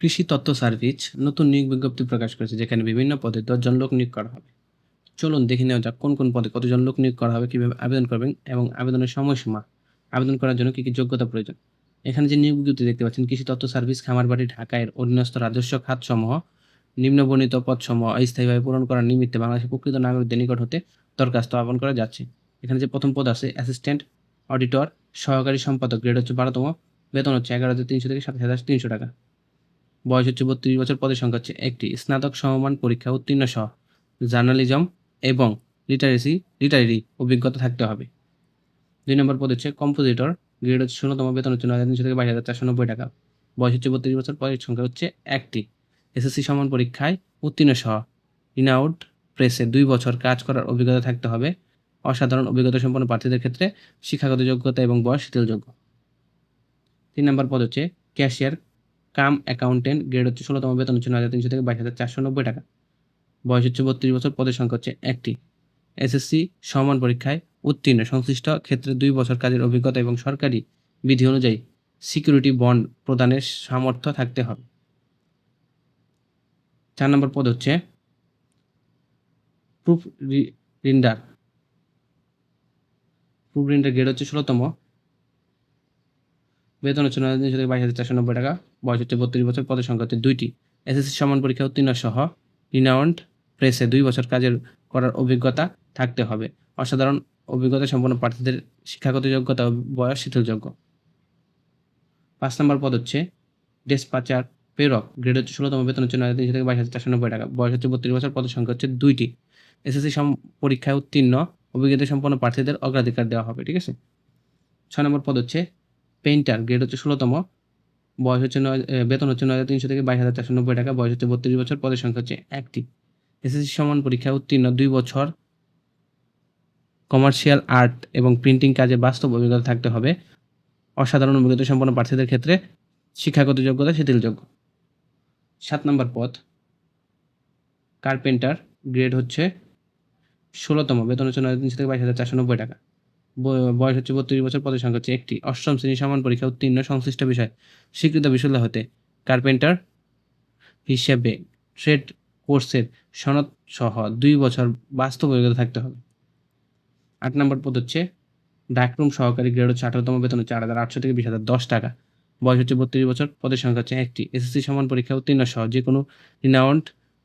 কৃষি তথ্য সার্ভিস নতুন নিয়োগ বিজ্ঞপ্তি প্রকাশ করেছে, যেখানে বিভিন্ন পদে দশজন লোক নিয়োগ করা হবে। চলুন দেখে নেওয়া যাক কোন কোন পদে কতজন লোক নিয়োগ করা হবে, কীভাবে আবেদন করবেন এবং আবেদনের সময়সীমা, আবেদন করার জন্য কী কী যোগ্যতা প্রয়োজন। এখানে যে নিয়োগ বিজ্ঞপ্তি দেখতে পাচ্ছেন, কৃষি তথ্য সার্ভিস খামারবাড়ি ঢাকা এর অধীনস্থ রাজস্ব খাতসমূহ নিম্নবর্ণিত পদসমূহ, অস্থায়ীভাবে পূরণ করার নিমিত্তে বাংলাদেশের প্রকৃত নাগরিকদের নিকট হতে দরখাস্ত আহ্বান করা যাচ্ছে। এখানে যে প্রথম পদ আছে, অ্যাসিস্ট্যান্ট অডিটর, সহকারী সম্পাদক, গ্রেড হচ্ছে বারোতম, বেতন হচ্ছে এগারো হাজার তিনশো থেকে সাতাশ হাজার তিনশো টাকা। বয়স হচ্ছে বত্রিশ বছর, পদের সংখ্যা হচ্ছে একটি। স্নাতক সমমান পরীক্ষা উত্তীর্ণ সহ। জার্নালিজম এবং লিটারেসি, লিটারেরি অভিজ্ঞতা থাকতে হবে। দুই নম্বর পদ হচ্ছে কম্পোজিটর। গ্রেড হচ্ছে শূন্যতম বেতন হচ্ছে নয় হাজার তিনশো থেকে বাইশ হাজার চারশো নব্বই টাকা। বয়স হচ্ছে বত্রিশ বছর, পদের সংখ্যা হচ্ছে একটি। এসএসসি সমান পরীক্ষায় উত্তীর্ণ সহ। ইনআউট প্রেসে দুই বছর কাজ করার অভিজ্ঞতা থাকতে হবে। অসাধারণ অভিজ্ঞতা সম্পন্ন প্রার্থীদের ক্ষেত্রে শিক্ষাগত যোগ্যতা এবং বয়স শিথিলযোগ্য তিন নম্বর পদ হচ্ছে ক্যাশিয়ার। কাম অ্যাকাউন্টেন্ট গ্রেড হচ্ছে ষোলোতম বেতন হচ্ছে নয় হাজার তিনশো থেকে বাইশ হাজার চারশো নব্বই টাকা। বয়স হচ্ছে বত্রিশ বছর, পদের সংখ্যা হচ্ছে একটি। এসএসসি সমান পরীক্ষায় উত্তীর্ণ। সংশ্লিষ্ট ক্ষেত্রে দুই বছর কাজের অভিজ্ঞতা এবং সরকারি বিধি অনুযায়ী সিকিউরিটি বন্ড প্রদানের সামর্থ্য থাকতে হবে। চার নম্বর পদ হচ্ছে proof reader. Proof reader grade হচ্ছে ষোলোতম। বেতন হচ্ছে নয় তিনশো থেকে বাইশ হাজার চারশো নব্বই টাকা, বয়স হচ্ছে বত্রিশ বছর, পদের সংখ্যা হচ্ছে দুইটি। এসএসসি সমান পরীক্ষা উত্তীর্ণ সহ রিনাউন্ড প্রেসে দুই বছর কাজের করার অভিজ্ঞতা থাকতে হবে। অসাধারণ অভিজ্ঞতা সম্পন্ন প্রার্থীদের শিক্ষাগত যোগ্যতা বয়স শিথিলযোগ্য পাঁচ নম্বর পদ হচ্ছে ডেসপাচার প্রেরক গ্রেড হচ্ছে ষোলোতম বেতন হচ্ছে নয় তিনশো থেকে বাইশ হাজার চারশো নব্বই টাকা, বয়স হচ্ছে বত্রিশ বছর, পদের সংখ্যা হচ্ছে দুইটি। এসএসসি সম পরীক্ষায় উত্তীর্ণ, অভিজ্ঞতা সম্পন্ন প্রার্থীদের অগ্রাধিকার দেওয়া হবে, ঠিক আছে? ছয় নম্বর পদ হচ্ছে পেইন্টার গ্রেড হচ্ছে ষোলোতম, বয়স হচ্ছে নয় বেতন হচ্ছে নয় হাজার তিনশো থেকে বাইশ হাজার চারশো নব্বই টাকা, বয়স হচ্ছে বত্রিশ বছর, পদের সংখ্যা হচ্ছে একটি। এসএসসি সমান পরীক্ষা, উত্তীর্ণ, দুই বছর। কমার্শিয়াল আর্ট এবং প্রিন্টিং কাজে বাস্তব অভিজ্ঞতা থাকতে হবে। অসাধারণ অভিজ্ঞতা সম্পন্ন প্রার্থীদের ক্ষেত্রে শিক্ষাগত যোগ্যতা শিথিলযোগ্য। সাত নম্বর পদ, কার্পেন্টার গ্রেড হচ্ছে ষোলোতম, বেতন হচ্ছে নয় তিনশো থেকে বাইশ হাজার চারশো নব্বই টাকা। বয়স হচ্ছে বত্রিশ বছর পদের সংখ্যা হচ্ছে একটি অষ্টম শ্রেণি সমান পরীক্ষা উত্তীর্ণ সংশ্লিষ্ট বিষয়। স্বীকৃত বিশ্ববিদ্যালয় হতে কার্পেন্টার হিসেবে ট্রেড কোর্সের সনদ সহ দুই বছর বাস্তব অভিজ্ঞতা থাকতে হবে। আট নম্বর পদ হচ্ছে ডাকরুম সহকারী গ্রেড হচ্ছে আঠারোতম বেতন হচ্ছে আট হাজার আটশো থেকে বিশ হাজার দশ টাকা। বয়স হচ্ছে বত্রিশ বছর পদের সংখ্যা হচ্ছে একটি এসএসসি সমান পরীক্ষা উত্তীর্ণ সহ যে কোনো রিনাউন্ড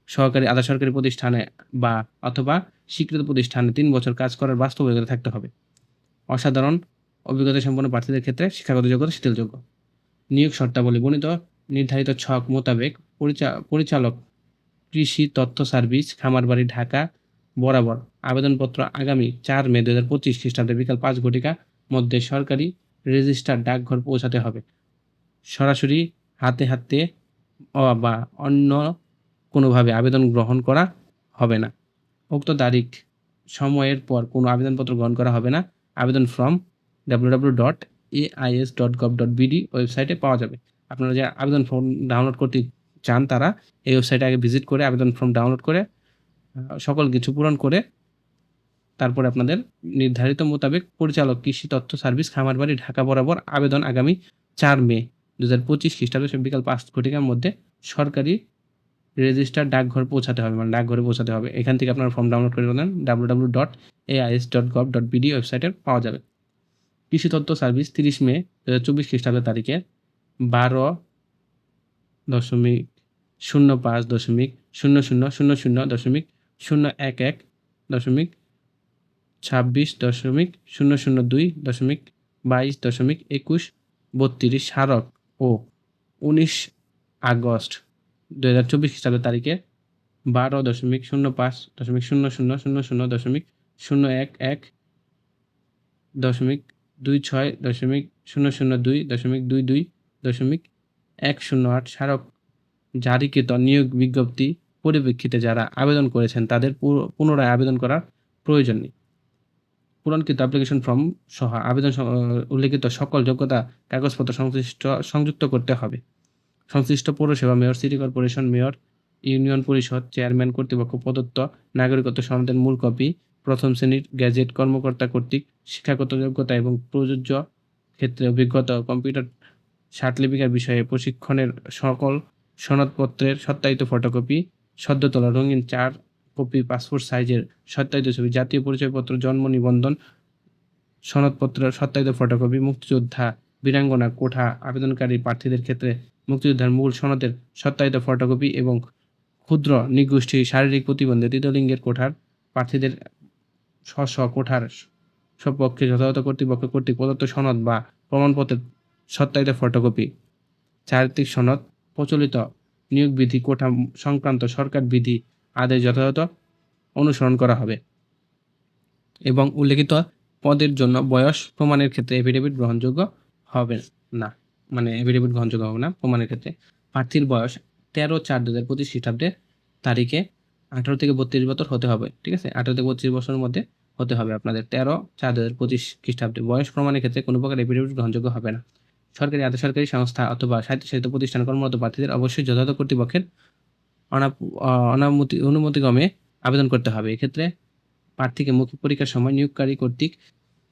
সহকারী আধা সরকারি প্রতিষ্ঠানে বা অথবা স্বীকৃত প্রতিষ্ঠানে তিন বছর কাজ করার বাস্তব অভিজ্ঞতা থাকতে হবে। অসাধারণ অভিজ্ঞতা সম্পন্ন প্রার্থীদের ক্ষেত্রে শিক্ষাগত যোগ্যতা শিথিলযোগ্য। নিয়োগ শর্তাবলী বর্ণিত নির্ধারিত ছক মোতাবেক পরিচা- পরিচালক কৃষি তথ্য সার্ভিস খামারবাড়ি ঢাকা বরাবর আবেদনপত্র আগামী চার মে দু হাজার পঁচিশ খ্রিস্টাব্দে বিকাল পাঁচ ঘটিকা মধ্যে সরকারি রেজিস্টার ডাকঘর পৌঁছাতে হবে। সরাসরি হাতে হাতে বা অন্য কোনোভাবে আবেদন গ্রহণ করা হবে না। উক্ত তারিখ, সময়ের পর কোনো আবেদনপত্র গ্রহণ করা হবে না। আবেদন form W dot AIS dot gov dot BD ওয়েবসাইটে পাওয়া যাবে। আপনারা যে আবেদন ফর্ম ডাউনলোড করতে চান তারা এই ওয়েবসাইটে আগে ভিজিট করে আবেদন ফর্ম ডাউনলোড করে সকল কিছু পূরণ করে তারপরে আপনাদের নির্ধারিত মোতাবেক পরিচালক, কৃষি তথ্য সার্ভিস, খামারবাড়ি, ঢাকা বরাবর আবেদন আগামী চার মে দু হাজার পঁচিশ খ্রিস্টাব্দে বিকাল পাঁচ ঘটিকার মধ্যে সরকারি রেজিস্টার ডাকঘর পৌঁছাতে হবে মানে ডাকঘরে পৌঁছাতে হবে। এখান থেকে আপনারা ফর্ম ডাউনলোড করে নেন W W dot AIS dot gov dot BD ওয়েবসাইটে পাওয়া যাবে। কৃষি তথ্য সার্ভিস তিরিশ মে, দু হাজার চব্বিশ খ্রিস্টাব্দের তারিখে, বারো দশমিক শূন্য পাঁচ দশমিক শূন্য শূন্য শূন্য শূন্য দশমিক শূন্য এক এক দশমিক ছাব্বিশ দশমিক শূন্য শূন্য দুই দশমিক বাইশ দশমিক একুশ বত্রিশ স্মারক ও উনিশ আগস্ট দু হাজার চব্বিশ খ্রিস্টাব্দের তারিখে বারো দশমিক শূন্য পাঁচ দশমিক শূন্য শূন্য শূন্য শূন্য দশমিক শূন্য এক এক দশমিক দুই ছয় দশমিক শূন্য শূন্য দুই দশমিক দুই দুই দশমিক এক শূন্য আট স্মারক জারিকৃত নিয়োগ বিজ্ঞপ্তি পরিপ্রেক্ষিতে যারা আবেদন করেছেন তাদের পুনরায় আবেদন করার প্রয়োজন নেই। পূরণকৃত অ্যাপ্লিকেশন ফর্ম সহ আবেদন উল্লেখিত সকল যোগ্যতা কাগজপত্র সংশ্লিষ্ট সংযুক্ত করতে হবে। সংশ্লিষ্ট পৌরসভা mayor, city corporation mayor, union পরিষদ চেয়ারম্যান কর্তৃপক্ষ প্রদত্ত নাগরিকত্ব সনদের মূল কপি, প্রথম শ্রেণির গ্যাজেট কর্মকর্তা কর্তৃক শিক্ষাগত যোগ্যতা এবং প্রযোজ্য ক্ষেত্রে অভিজ্ঞতা কম্পিউটার সার্টিফিকেট বিষয়ে প্রশিক্ষণের সকল সনদপত্রের সত্যায়িত ফটোকপি সদ্য তোলা রঙিন চার কপি পাসপোর্ট সাইজের সত্যায়িত ছবি, জাতীয় পরিচয়পত্র, জন্ম নিবন্ধন, সনদপত্রের সত্যায়িত ফটোকপি, মুক্তিযোদ্ধা, বীরাঙ্গনা, কোঠা, আবেদনকারী প্রার্থীদের ক্ষেত্রে মুক্তিযোদ্ধার মূল সনদের সত্যায়িত ফটোকপি এবং ক্ষুদ্র নিগোষ্ঠী শারীরিক প্রতিবন্ধী তৃতীয়লিঙ্গের কোঠার প্রার্থীদের স্ব স্ব কোঠার সপক্ষে যথাযথ কর্তৃপক্ষ কর্তৃক প্রদত্ত সনদ বা প্রমাণপত্রের সত্যায়িত ফটোকপি চারিত্রিক সনদ, প্রচলিত নিয়োগ বিধি কোঠা সংক্রান্ত সরকার বিধি আদেশ যথাযথ অনুসরণ করা হবে এবং উল্লেখিত পদের জন্য বয়স প্রমাণের ক্ষেত্রে এফিডেভিট গ্রহণযোগ্য হবে না। মানে এফিডেভিট গ্রহণযোগ্য হবে না প্রমাণের ক্ষেত্রে। প্রার্থীর বয়স তেরো চার দু হাজার পঁচিশ খ্রিস্টাব্দের তারিখে আঠারো থেকে বত্রিশ বছর হতে হবে, ঠিক আছে? আঠারো থেকে বত্রিশ বছরের মধ্যে হতে হবে আপনাদের। তেরো চার দু হাজার পঁচিশ খ্রিস্টাব্দে বয়স প্রমাণের ক্ষেত্রে কোনো প্রকার এফিডেভিট গ্রহণযোগ্য হবে না। সরকারি আধা সরকারি সংস্থা অথবা স্বায়ত্তশাসিত প্রতিষ্ঠান কর্মরত প্রার্থীদের অবশ্যই যথাযথ কর্তৃপক্ষের অনামতি, অনুমতিক্রমে আবেদন করতে হবে। এক্ষেত্রে প্রার্থীকে মৌখিক পরীক্ষার সময় নিয়োগকারী কর্তৃক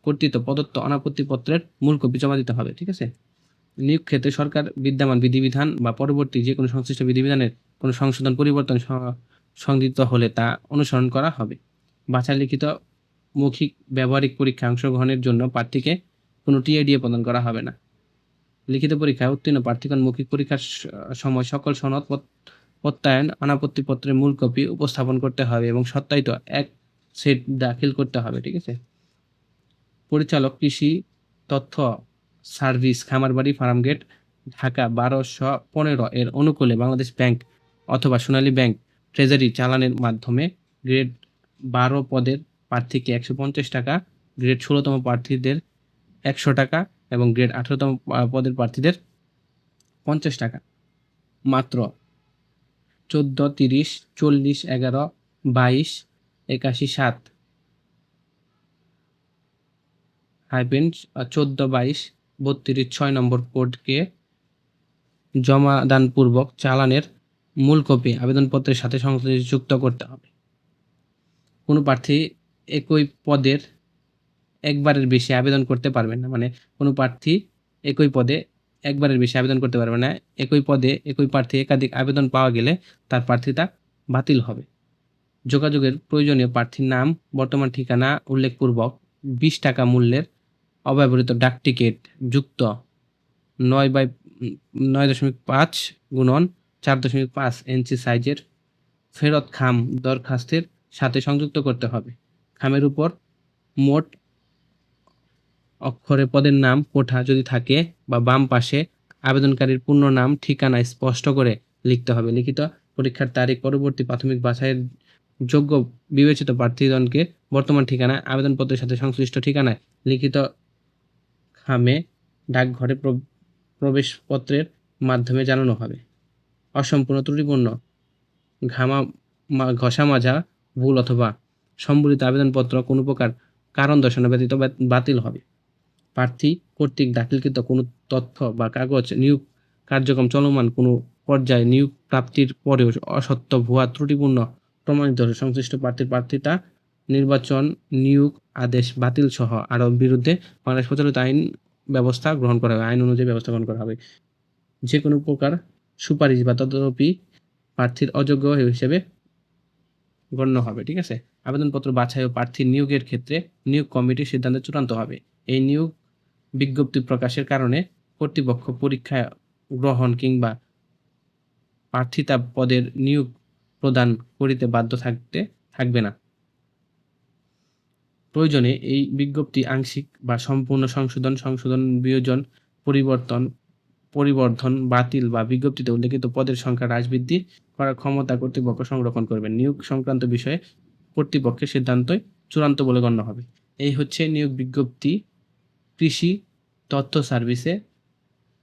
কর্তৃত্ব প্রদত্ত অনাপত্তি পত্রের মূল কপি জমা দিতে হবে, ঠিক আছে? নিয়োগ ক্ষেত্রে সরকার বিদ্যমান বিধিবিধান বা পরবর্তী যে কোনো সংশ্লিষ্ট বিধিবিধানের কোনো সংশোধন, পরিবর্তন সংযুক্ত হলে তা অনুসরণ করা হবে। বাছাই লিখিত মৌখিক ব্যবহারিক পরীক্ষায় অংশগ্রহণের জন্য প্রার্থীকে কোনো টিআইডিএ প্রদান করা হবে না। লিখিত পরীক্ষায় উত্তীর্ণ প্রার্থীগণ মৌখিক পরীক্ষার সময় সকল সনদ প্রত্যয়ন অনাপত্তি পত্রের মূল কপি উপস্থাপন করতে হবে এবং সত্যায়িত এক সেট দাখিল করতে হবে, ঠিক আছে? পরিচালক কৃষি তথ্য সার্ভিস খামারবাড়ি ফার্মগেট ঢাকা বারোশো পনেরো এর অনুকূলে বাংলাদেশ ব্যাংক অথবা সোনালী ব্যাংক ট্রেজারি চালানের মাধ্যমে গ্রেড বারো পদের প্রার্থীকে একশো পঞ্চাশ টাকা, গ্রেড ষোলোতম প্রার্থীদের একশো টাকা এবং গ্রেড আঠেরোতম পদের প্রার্থীদের পঞ্চাশ টাকা। মাত্র চোদ্দ তিরিশ, চল্লিশ এগারো, বাইশ, একাশি সাত। হাইপেন, চোদ্দ বাইশ বত্রিশ, ছয় নম্বর কোডকে জমাদানপূর্বক চালানের মূল কপি আবেদনপত্রের সাথে সংযুক্ত করতে হবে। কোনো প্রার্থী একই পদের একবারের বেশি আবেদন করতে পারবেন না। মানে কোনো প্রার্থী একই পদে একবারের বেশি আবেদন করতে পারবে না। একই পদে একই প্রার্থী একাধিক আবেদন পাওয়া গেলে তার প্রার্থিতা বাতিল হবে। যোগাযোগের প্রয়োজনীয় প্রার্থীর নাম, বর্তমান ঠিকানা, উল্লেখপূর্বক বিশ টাকা মূল্যের অব্যবহৃত ডাক টিকিট যুক্ত নয় বাই নয় দশমিক পাঁচ গুণন চার দশমিক পাঁচ ইঞ্চি সাইজের ফেরত খাম দরখাস্তের সাথে সংযুক্ত করতে হবে। খামের উপর মোট অক্ষরে পদের নাম, কোঠা যদি থাকে বা বাম পাশে আবেদনকারীর পূর্ণ নাম, ঠিকানা স্পষ্ট করে লিখতে হবে। লিখিত পরীক্ষার তারিখ, পরবর্তী প্রাথমিক বাছাইয়ের যোগ্য বিবেচিত প্রার্থীগণকে বর্তমান ঠিকানায় আবেদনপত্রের সাথে সংশ্লিষ্ট ঠিকানায় লিখিত খামে ডাকঘরে প্র- প্রবেশপত্রের মাধ্যমে জানানো হবে। অসম্পূর্ণ ত্রুটিপূর্ণ। ঘামা ঘষা মাজা, ভুল অথবা সম্বলিত আবেদনপত্র কোনো প্রকার কারণ দর্শানো ব্যতীত বাতিল হবে। প্রার্থী কর্তৃক দাখিলকৃত কোনো তথ্য বা কাগজ নিয়োগ কার্যক্রম চলমান কোনো পর্যায়ে নিয়োগ প্রাপ্তির পরেও অসত্য, ভুয়া, ত্রুটিপূর্ণ, প্রমাণিত সংশ্লিষ্ট প্রার্থীর প্রার্থিতা নির্বাচন, নিয়োগ আদেশ বাতিল সহ আরও বিরুদ্ধে বাংলাদেশ প্রচলিত আইন ব্যবস্থা গ্রহণ করা হবে। আইন অনুযায়ী ব্যবস্থা গ্রহণ করা হবে। যে কোনো প্রকার সুপারিশ বা তদপি প্রার্থীর অযোগ্য হিসেবে গণ্য হবে, ঠিক আছে? আবেদনপত্র বাছাই ও প্রার্থীর নিয়োগের ক্ষেত্রে নিয়োগ কমিটির সিদ্ধান্ত চূড়ান্ত হবে। এই নিয়োগ বিজ্ঞপ্তি প্রকাশের কারণে কর্তৃপক্ষ পরীক্ষা গ্রহণ কিংবা প্রার্থিতা পদের নিয়োগ প্রদান করিতে বাধ্য থাকতে, থাকবে না। প্রয়োজনে এই বিজ্ঞপ্তি আংশিক বা সম্পূর্ণ সংশোধন সংশোধন বিয়োজন, পরিবর্তন, পরিবর্ধন, বাতিল বা বিজ্ঞপ্তিতে উল্লেখিত পদের সংখ্যা হ্রাস বৃদ্ধি করার ক্ষমতা কর্তৃপক্ষ সংরক্ষণ করবেন। নিয়োগ সংক্রান্ত বিষয়ে কর্তৃপক্ষের সিদ্ধান্তই চূড়ান্ত বলে গণ্য হবে। এই হচ্ছে নিয়োগ বিজ্ঞপ্তি। কৃষি তথ্য সার্ভিসে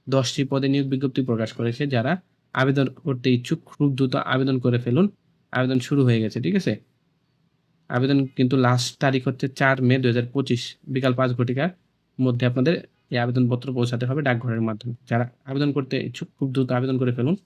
দশটি পদে নিয়োগ বিজ্ঞপ্তি প্রকাশ করেছে যারা আবেদন করতে ইচ্ছুক। খুব দ্রুত আবেদন করে ফেলুন। আবেদন শুরু হয়ে গেছে, ঠিক আছে? আবেদন কিন্তু লাস্ট তারিখ হচ্ছে চার মে দু হাজার পঁচিশ, বিকাল পাঁচ ঘটিকার মধ্যে আপনাদের এই আবেদনপত্র পৌঁছাতে হবে ডাকঘরের মাধ্যমে। যারা আবেদন করতে ইচ্ছুক, খুব দ্রুত আবেদন করে ফেলুন।